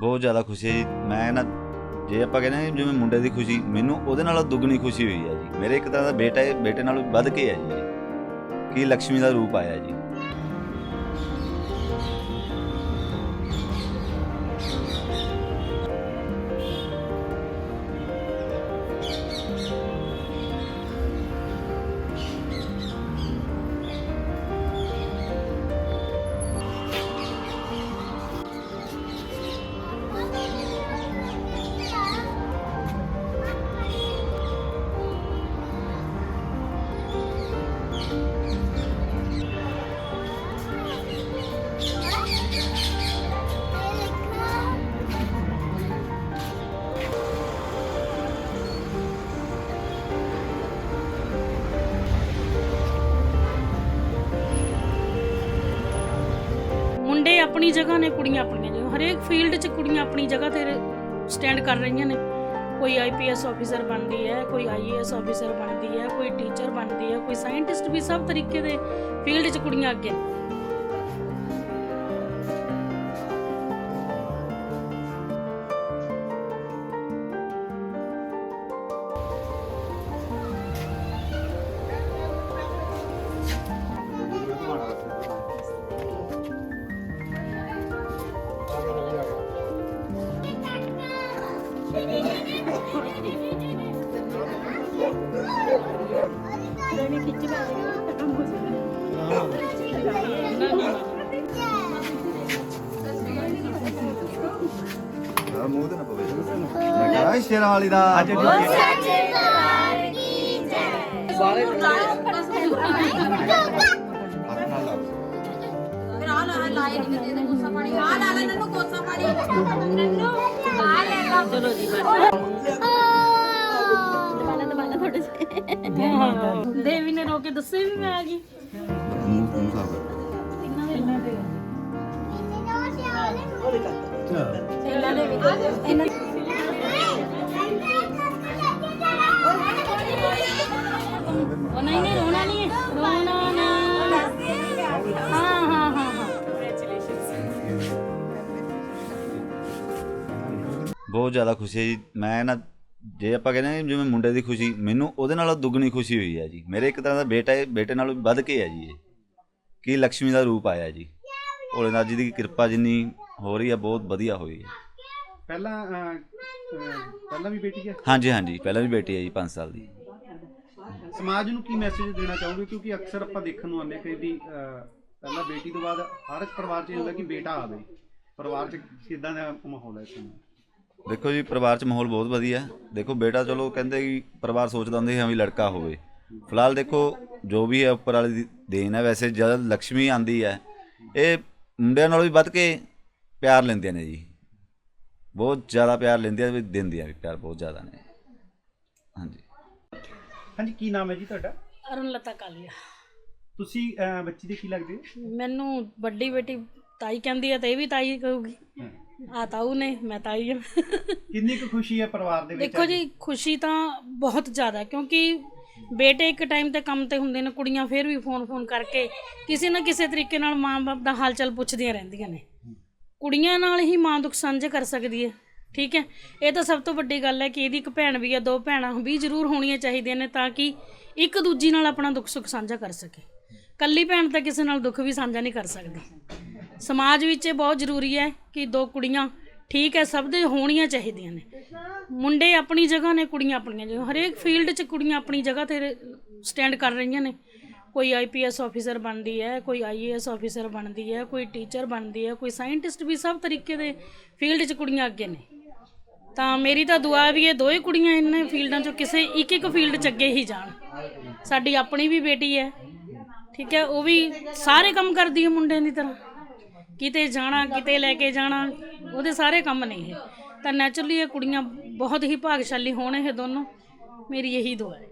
ਬਹੁਤ ਜ਼ਿਆਦਾ ਖੁਸ਼ੀ ਹੈ ਜੀ। ਮੈਂ ਨਾ, ਜੇ ਆਪਾਂ ਕਹਿੰਦੇ ਹਾਂ ਜਿਵੇਂ ਮੁੰਡੇ ਦੀ ਖੁਸ਼ੀ, ਮੈਨੂੰ ਉਹਦੇ ਨਾਲੋਂ ਦੁੱਗਣੀ ਖੁਸ਼ੀ ਹੋਈ ਹੈ ਜੀ। ਮੇਰੇ ਇੱਕ ਤਰ੍ਹਾਂ ਦਾ ਬੇਟਾ ਹੈ, ਬੇਟੇ ਨਾਲੋਂ ਵੱਧ ਕੇ ਹੈ ਜੀ। ਕੀ ਕਿ ਲక్ష్ਮੀ ਦਾ ਰੂਪ ਆਇਆ ਜੀ। ਆਪਣੀ ਜਗ੍ਹਾ ਨੇ ਕੁੜੀਆਂ ਆਪਣੀਆਂ ਜਗ੍ਹਾ ਹਰੇਕ ਫੀਲਡ 'ਚ ਕੁੜੀਆਂ ਆਪਣੀ ਜਗ੍ਹਾ ਤੇ ਸਟੈਂਡ ਕਰ ਰਹੀਆਂ ਨੇ। ਕੋਈ ਆਈਪੀਐਸ ਆਫੀਸਰ ਬਣਦੀ ਹੈ, ਕੋਈ ਆਈਏਐਸ ਆਫੀਸਰ ਬਣਦੀ ਹੈ, ਕੋਈ ਟੀਚਰ ਬਣਦੀ ਹੈ, ਕੋਈ ਸਾਇੰਟਿਸਟ ਵੀ ਸਭ ਤਰੀਕੇ ਦੇ ਫੀਲਡ 'ਚ ਕੁੜੀਆਂ ਅੱਗੇ ਨੇ। ਮੂੰਹ ਤੇ ਨਾ ਪਵੇ। ਮੈਂ ਕਹਾਂ ਸ਼ੇਰਾਂ ਵਾਲੀ ਦਾ। ਅੱਜ ਹੱਥ ਨਾਲ ਲਾਓ ਫਿਰ ਆ ਲਾ ਲਾਏ ਨਹੀਂ ਕਿਤੇ ਨੇ ਕੋਸਾ ਪਾਣੀ ਆ ਲਾ ਲੈ ਤੈਨੂੰ ਕੋਸਾ ਪਾਣੀ ਨੰਨੂ ਆ ਲੈ ਲਾ ਚਲੋ ਜੀ ਦੇਵੀ ਨੇ ਰੋ ਕੇ ਦੱਸੇ ਵੀ ਮੈਂ ਆ ਗਈ ਮੂੰਹ ਮੂੰਹ ਸਾਫ਼ ਕਰੋ ਇਹਨਾਂ ਦੇ ਵੀ ਇਹਨਾਂ ਉਹ ਨਹੀਂ ਨਹੀਂ ਰੋਣਾ ਨਹੀਂ ਹੈ ਰੋਣਾ ਨਾ ਹਾਂ ਹਾਂ ਹਾਂ ਹਾਂ ਬਹੁਤ ਜ਼ਿਆਦਾ ਖੁਸ਼ੀ ਹੈ ਜੀ ਮੈਂ ਨਾ ਜੇ ਆਪਾਂ ਕਹਿੰਦੇ ਹਾਂ ਜਿਵੇਂ ਮੁੰਡੇ ਦੀ ਖੁਸ਼ੀ ਮੈਨੂੰ ਉਹਦੇ ਨਾਲੋਂ ਦੁੱਗਣੀ ਖੁਸ਼ੀ ਹੋਈ ਹੈ ਜੀ। ਮੇਰੇ ਇੱਕ ਤਰ੍ਹਾਂ ਦਾ ਬੇਟਾ ਹੈ ਬੇਟੇ ਨਾਲੋਂ ਵੱਧ ਕੇ ਹੈ ਜੀ ਇਹ। ਕਿ ਲక్ష్ਮੀ ਦਾ ਰੂਪ ਆਇਆ ਜੀ। ਭੋਲੇਨਾਥ ਜੀ ਦੀ ਕਿਰਪਾ ਜਿੰਨੀ ਹੋ ਰਹੀ ਹੈ ਬਹੁਤ ਵਧੀਆ ਹੋਈ ਹੈ ਪਹਿਲਾਂ ਪਹਿਲਾਂ ਵੀ ਬੇਟੀ ਹੈ ਹਾਂਜੀ ਹਾਂਜੀ ਪਹਿਲਾਂ ਵੀ ਬੇਟੀ ਹੈ ਜੀ 5 ਸਾਲ ਦੀ। ਸਮਾਜ ਨੂੰ ਕੀ ਮੈਸੇਜ ਦੇਣਾ ਚਾਹੋਗੇ? ਕਿਉਂਕਿ ਅਕਸਰ ਆਪਾਂ ਦੇਖਣ ਨੂੰ ਆਉਂਦੇ ਕਿ ਅਹ, ਪਹਿਲਾਂ ਬੇਟੀ ਤੋਂ ਬਾਅਦ ਹਰ ਇੱਕ ਪਰਿਵਾਰ 'ਚ ਇਹ ਹੁੰਦਾ ਕਿ ਬੇਟਾ ਆਵੇ। ਪਰਿਵਾਰ 'ਚ ਕਿਦਾਂ ਦਾ ਮਾਹੌਲ ਹੈ ਇਸ ਸਮੇਂ? ਦੇਖੋ ਜੀ ਪਰਿਵਾਰ 'ਚ ਮਾਹੌਲ ਬਹੁਤ ਵਧੀਆ। ਹੈ। ਦੇਖੋ ਬੇਟਾ ਚਲੋ ਕਹਿੰਦੇ ਕਿ ਪਰਿਵਾਰ ਸੋਚਦਾ ਹੁੰਦਾ ਸੀ ਹਾਂ ਵੀ ਲੜਕਾ ਹੋਵੇ। ਫਿਲਹਾਲ ਦੇਖੋ ਜੋ ਵੀ ਹੈ ਉੱਪਰ ਵਾਲੀ ਦੀ ਦੇਣ ਹੈ ਵੈਸੇ ਜਦ ਲక్ష్ਮੀ ਆਂਦੀ ਹੈ ਇਹ ਮੁੰਡਿਆਂ ਨਾਲੋਂ ਵੀ ਵੱਧ ਕੇ ਪਿਆਰ ਲੈਂਦੀਆਂ ਨੇ ਜੀ। ਬਹੁਤ ਜ਼ਿਆਦਾ ਪਿਆਰ ਲੈਂਦੀਆਂ ਵੀ ਦਿੰਦੀਆਂ ਵੀ ਪਿਆਰ ਬਹੁਤ ਜ਼ਿਆਦਾ ਨੇ। ਹਾਂਜੀ। ਹਾਂਜੀ ਕੀ ਨਾਮ ਹੈ ਜੀ ਤੁਹਾਡਾ? ਅਰੁਣ ਲਤਾ ਕਾਲੀਆ। ਤੁਸੀਂ ਅਹ, ਬੱਚੀ ਦੇ ਕੀ ਲੱਗਦੇ ਹੋ? ਮੈਨੂੰ ਵੱਡੀ ਬੇਟੀ ਤਾਈ ਕਹਿੰਦੀ ਹੈ ਤੇ ਇਹ ਵੀ ਤਾਈ ਕਹੂਗੀ। ਆ ਤਾਊ ਨੇ ਮੈਂ ਤਾਈ ਹਾਂ। ਕਿੰਨੀ ਕੁ ਖੁਸ਼ੀ ਹੈ ਪਰਿਵਾਰ ਦੇ ਵਿੱਚ ਦੇਖੋ ਜੀ ਖੁਸ਼ੀ ਤਾਂ ਬਹੁਤ ਜ਼ਿਆਦਾ ਕਿਉਂਕਿ ਬੇਟੇ ਇੱਕ ਟਾਈਮ ਤੇ ਕੰਮ ਤੇ ਹੁੰਦੇ ਨੇ ਕੁੜੀਆਂ ਫਿਰ ਵੀ ਫੋਨ ਫੋਨ ਕਰਕੇ ਕਿਸੇ ਨਾ ਕਿਸੇ ਤਰੀਕੇ ਨਾਲ ਮਾਂ-ਬਾਪ ਦਾ ਹਾਲ ਚਾਲ ਪੁੱਛਦੀਆਂ ਰਹਿੰਦੀਆਂ ਨੇ। ਕੁੜੀਆਂ ਨਾਲ ਹੀ ਮਾਂ ਦੁੱਖ ਸਾਂਝੇ ਕਰ ਸਕਦੀ ਹੈ ਠੀਕ ਹੈ? ਇਹ ਤਾਂ ਸਭ ਤੋਂ ਵੱਡੀ ਗੱਲ ਹੈ ਕਿ ਇਹਦੀ ਇੱਕ ਭੈਣ ਵੀ ਹੈ ਦੋ ਭੈਣਾਂ ਵੀ ਜ਼ਰੂਰ ਹੋਣੀਆਂ ਚਾਹੀਦੀਆਂ ਨੇ ਤਾਂ ਕਿ ਇੱਕ ਦੂਜੀ ਨਾਲ ਆਪਣਾ ਦੁੱਖ ਸੁੱਖ ਸਾਂਝਾ ਕਰ ਸਕੇ। ਕੱਲੀ ਭੈਣ ਤਾਂ ਕਿਸੇ ਨਾਲ ਦੁੱਖ ਵੀ ਸਾਂਝਾ ਨਹੀਂ ਕਰ ਸਕਦੀ। ਸਮਾਜ ਵਿੱਚ ਇਹ ਬਹੁਤ ਜ਼ਰੂਰੀ ਹੈ ਕਿ ਦੋ ਕੁੜੀਆਂ ਠੀਕ ਹੈ, ਸਭ ਦੇ ਹੋਣੀਆਂ ਚਾਹੀਦੀਆਂ ਨੇ। ਮੁੰਡੇ ਆਪਣੀ ਜਗ੍ਹਾ ਨੇ, ਕੁੜੀਆਂ ਆਪਣੀਆਂ ਜਗ੍ਹਾ। ਹਰੇਕ ਫੀਲਡ 'ਚ ਕੁੜੀਆਂ ਆਪਣੀ ਜਗ੍ਹਾ ਤੇ ਸਟੈਂਡ ਕਰ ਰਹੀਆਂ ਨੇ। ਕੋਈ ਆਈਪੀਐਸ ਆਫੀਸਰ ਬਣਦੀ ਹੈ, ਕੋਈ ਆਈਏਐਸ ਆਫੀਸਰ ਬਣਦੀ ਹੈ, ਕੋਈ ਟੀਚਰ ਬਣਦੀ ਹੈ, ਕੋਈ ਸਾਇੰਟਿਸਟ ਵੀ ਸਭ ਤਰੀਕੇ ਦੇ ਫੀਲਡ 'ਚ ਕੁੜੀਆਂ ਅੱਗੇ ਨੇ। ਤਾਂ ਮੇਰੀ ਤਾਂ ਦੁਆ ਵੀ ਇਹ ਦੋਏ ਕੁੜੀਆਂ ਇਹਨਾਂ ਫੀਲਡਾਂ 'ਚੋਂ ਕਿਸੇ ਇੱਕ ਇੱਕ ਫੀਲਡ 'ਚ ਅੱਗੇ ਹੀ ਜਾਣ। ਸਾਡੀ ਆਪਣੀ ਵੀ ਬੇਟੀ ਹੈ, ਠੀਕ ਹੈ, ਉਹ ਵੀ ਸਾਰੇ ਕੰਮ ਕਰਦੀ ਹੈ ਮੁੰਡਿਆਂ ਦੀ ਤਰ੍ਹਾਂ। ਕਿਤੇ ਜਾਣਾ, ਕਿਤੇ ਲੈ ਕੇ ਜਾਣਾ, ਉਹਦੇ ਸਾਰੇ ਕੰਮ ਨਹੀਂ ਹੈ ਤਾਂ ਨੈਚੁਰਲੀ ਇਹ ਕੁੜੀਆਂ ਬਹੁਤ ਹੀ ਭਾਗਸ਼ਾਲੀ ਹੋਣ ਇਹ ਦੋਨੋਂ। ਮੇਰੀ ਇਹੀ ਦੁਆ ਹੈ।